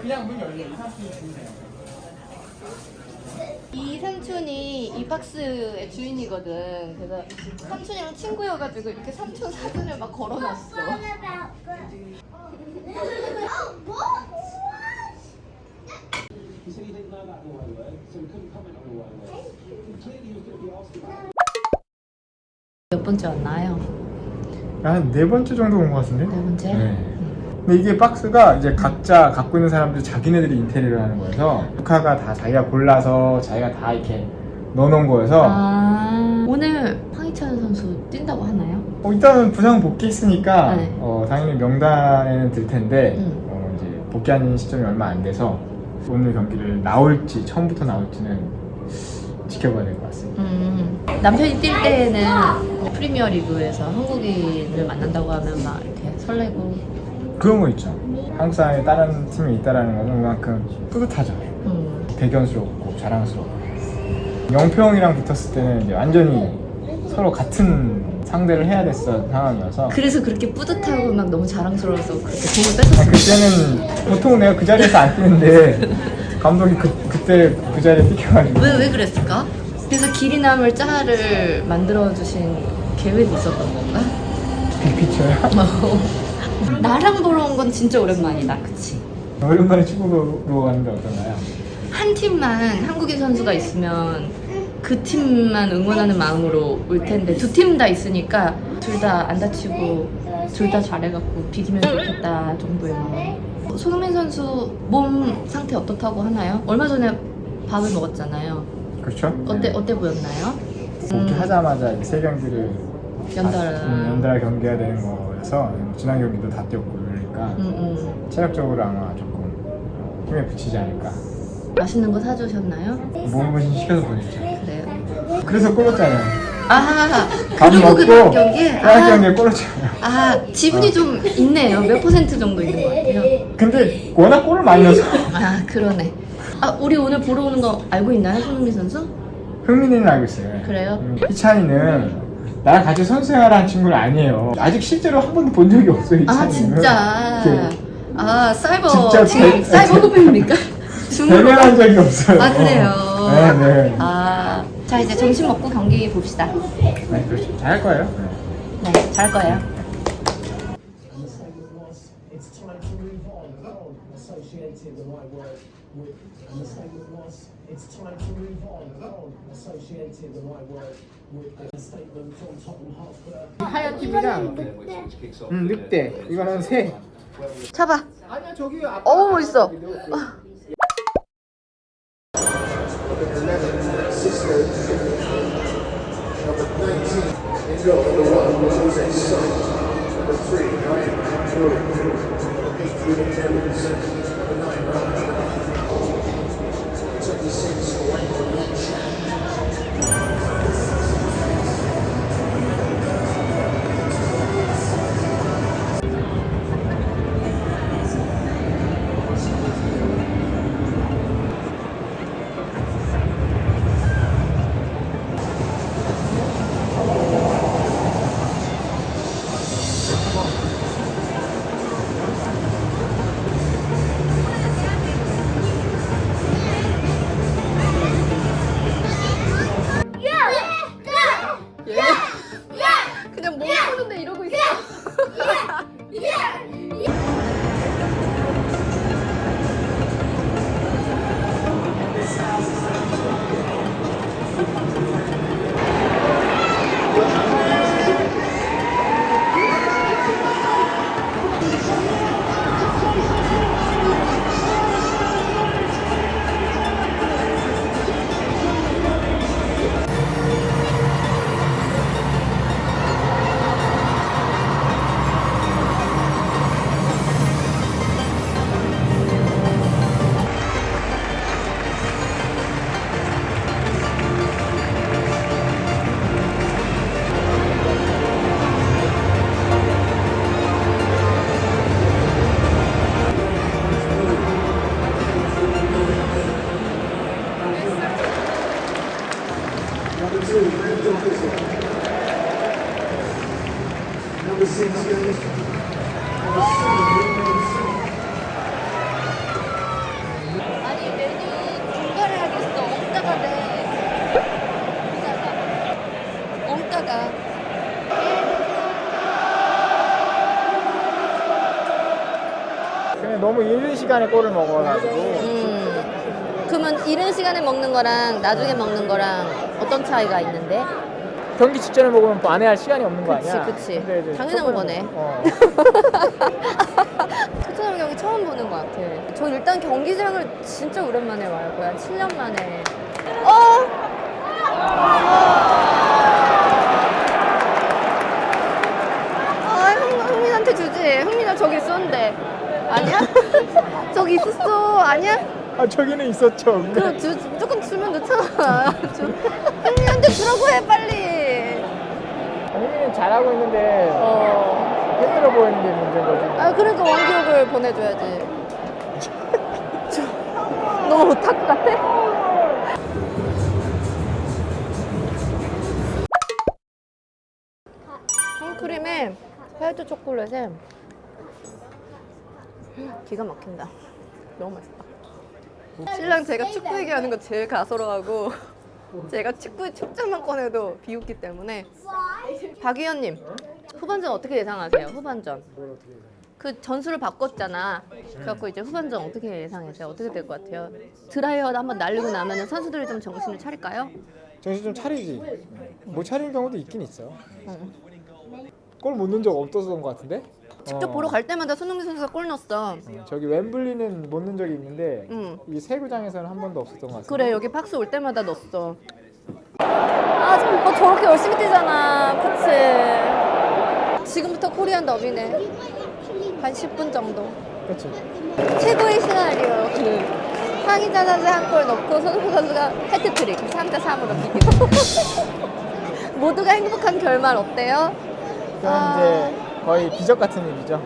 그냥 문 열려. 사람들이 주세요. 이 삼촌이 이 박스의 주인이거든. 그래서 삼촌이랑 친구여가지고 이렇게 삼촌 사진을 막 걸어놨어. He said he didn't know about the way word, so he couldn't comment on the way word. Clearly, he was going to be asked about 몇 번째 왔나요? 한 네 번째 정도 온 것 같은데? 네 번째? 근데 이게 박스가 이제 각자 갖고 있는 사람들 자기네들이 인테리어를 하는 거여서 조카가 다 자기가 골라서 자기가 다 이렇게 넣어놓은 거여서 아 오늘 황희찬 선수 뛴다고 하나요? 어, 일단은 부상 복귀했으니까 네. 어, 당연히 명단에는 들 텐데 음. 어, 이제 복귀하는 시점이 얼마 안 돼서 오늘 경기를 나올지 처음부터 나올지는 지켜봐야 될 것 같습니다. 음, 남편이 뛸 때에는 프리미어 리그에서 한국인을 만난다고 하면 막 이렇게 설레고 그런 거 있죠. 한국 사람이 다른 팀에 있다라는 거는 그만큼 뿌듯하죠. 음, 대견스럽고 자랑스럽고. 영평이랑 붙었을 때는 이제 완전히 서로 같은 상대를 해야 됐던 상황이어서 그래서 그렇게 뿌듯하고 막 너무 자랑스러워서 그렇게 공을 아, 뺏었어 그때는 보통 내가 그 자리에서 안 뛰는데 감독이 그, 그때 그 자리에 뛰켜가지고 왜, 왜 그랬을까? 그래서 길이 남을 짤을 만들어주신 계획이 있었던 건가? 빅피처야. 나랑 보러 온 건 진짜 오랜만이다 그치? 오랜만에 축구 보러 가는데 어떤가요? 한 팀만 한국인 선수가 있으면 그 팀만 응원하는 마음으로 올 텐데 두 팀 다 있으니까 둘 다 안 다치고 둘 다 잘해갖고 비기면 좋겠다 정도의 마음. 손흥민 선수 몸 상태 어떻다고 하나요? 얼마 전에 밥을 먹었잖아요. 그렇죠? 어때 네. 어때 보였나요? 복귀하자마자 이제 세 경기를 연달아. 다- 음, 연달아 경기해야 되는 거 여서 지난 경기도 다 뛰었고 그러니까 음, 음. 체력적으로 아마 조금 힘에 붙이지 않을까. 맛있는 거 사주셨나요? 몸 분신 시켜서 보냈죠. 그래요. 그래서 골랐잖아요. 아밥 그리고 먹고 그런 경기에 아, 경기에 골랐잖아요. 아 지분이 좀 있네요. 몇 퍼센트 정도 있는 것 같아요. 근데 워낙 골을 많이 넣어서 아 그러네. 아 우리 오늘 보러 오는 거 알고 있나요, 손흥민 선수? 흥민이는 알고 있어요. 그래요? 음, 희찬이는 나랑 같이 선수생활하는 친구는 아니에요. 아직 실제로 한 번도 본 적이 없어요. 희찬이는. 아 진짜. 이렇게 아 사이버 진짜 지금 배- 사이버 고백입니까? 중으로. 대면한 적이 없어요. 아 그래요. 네, 네. 아, 자 이제 점심 먹고 경기 봅시다. 네, 그렇죠. 잘할 거예요. 네. 네, 잘 거예요. And the statement was, it's time to move on. on associated the right word with. And the statement was, it's time to move on. on associated the right word with. A statement from Tottenham Hotspur. 하얀 팁이랑 음, 늑대. 이거는 새. 잡아. 아니야, 저기 앞 어우 멋있어. 応援をお願いします。 너무 이른 시간에 골을 먹어가지고 음. 그러면 이른 시간에 먹는 거랑 나중에 먹는 거랑 어떤 차이가 있는데? 경기 직전에 먹으면 만회할 시간이 없는 거 그치, 아니야? 그치. 근데 이제 당연한 조금- 거네. 어. 토트넘 경기 처음 보는 것 같아. 저 일단 경기장을 진짜 오랜만에 와요. 거의 한 7년 만에. 어! 아, 흥, 흥민한테 주지. 흥민아 저기 있었는데. 아니야? 저기 있었어. 아니야? 아 저기는 있었죠. 근데 그럼 주, 조금 주면 넣잖아. 주, 흥민한테 주라고 해, 빨리. 형님은 잘하고 있는데 어. 힘들어 보이는 게 문제인 거지. 아 그러니까 원기옥을 보내줘야지. 저, 너무 오타쿠 같아? 생크림에 화이트 초콜릿에 기가 막힌다. 너무 맛있다. 신랑 제가 축구 얘기하는 거 제일 가소로하고 제가 축구 축장만 꺼내도 비웃기 때문에 박 의원님 후반전 어떻게 예상하세요? 후반전 그 전술을 바꿨잖아. 그래갖고 이제 후반전 어떻게 예상하세요? 어떻게 될 것 같아요? 드라이어 한번 날리고 나면 선수들이 좀 정신을 차릴까요? 정신 좀 차리지. 못 차리는 경우도 있긴 있어. 응. 골못 넣은 적 없었던 것 같은데? 직접 어. 보러 갈 때마다 손흥민 선수가 골 넣었어. 어, 저기 웸블리는 못 넣은 적이 있는데 응. 이세 구장에서는 한 번도 없었던 것 같아. 그래 여기 박스 올 때마다 넣었어. 아, 저 오빠 저렇게 열심히 뛰잖아. 그치? 지금부터 코리안 더비네. 한 10분 정도. 그렇지. 최고의 시나리오. 그 황희자 선수 한 골 넣고 손흥민 선수가 해트트릭 3대 3으로 이기고. 모두가 행복한 결말 어때요? 그건 아. 이제 거의 기적 같은 일이죠.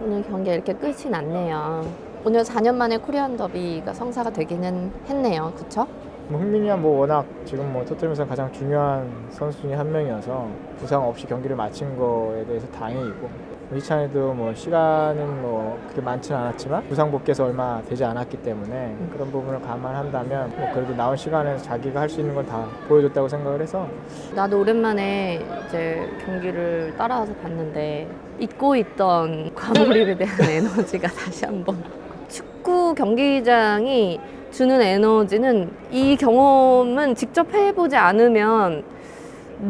오늘 경기가 이렇게 끝이 났네요. 오늘 4년 만에 코리안 더비가 성사가 되기는 했네요. 그쵸? 뭐 흥민이야 뭐 워낙 지금 뭐 토트넘에서 가장 중요한 선수 중에 한 명이어서 부상 없이 경기를 마친 거에 대해서 다행이고 이찬이도 뭐 시간은 뭐 그렇게 많지는 않았지만 부상 복귀해서 얼마 되지 않았기 때문에 그런 부분을 감안한다면 뭐 그래도 나온 시간에 자기가 할 수 있는 걸다 보여줬다고 생각을 해서 나도 오랜만에 이제 경기를 따라와서 봤는데 잊고 있던 과몰입에 대한 에너지가 다시 한번 축구 경기장이 주는 에너지는 이 경험은 직접 해보지 않으면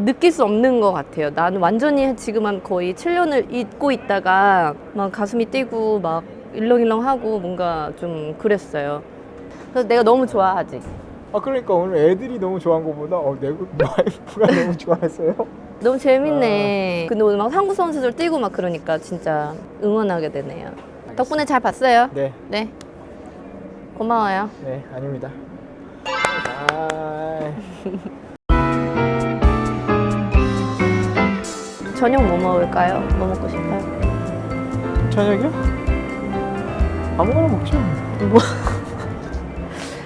느낄 수 없는 것 같아요. 나는 완전히 지금 한 거의 7년을 잊고 있다가 막 가슴이 뛰고 막 일렁일렁하고 뭔가 좀 그랬어요. 그래서 내가 너무 좋아하지. 아 그러니까 오늘 애들이 너무 좋아한 것보다 어, 내 와이프가 너무 좋아했어요. 너무 재밌네. 근데 오늘 막 한국 선수들 뛰고 막 그러니까 진짜 응원하게 되네요. 덕분에 잘 봤어요. 네, 네. 고마워요. 네 아닙니다. 아, 저녁 뭐 먹을까요? 뭐 먹고 싶어요? 저녁이요? 아무거나 먹죠. 뭐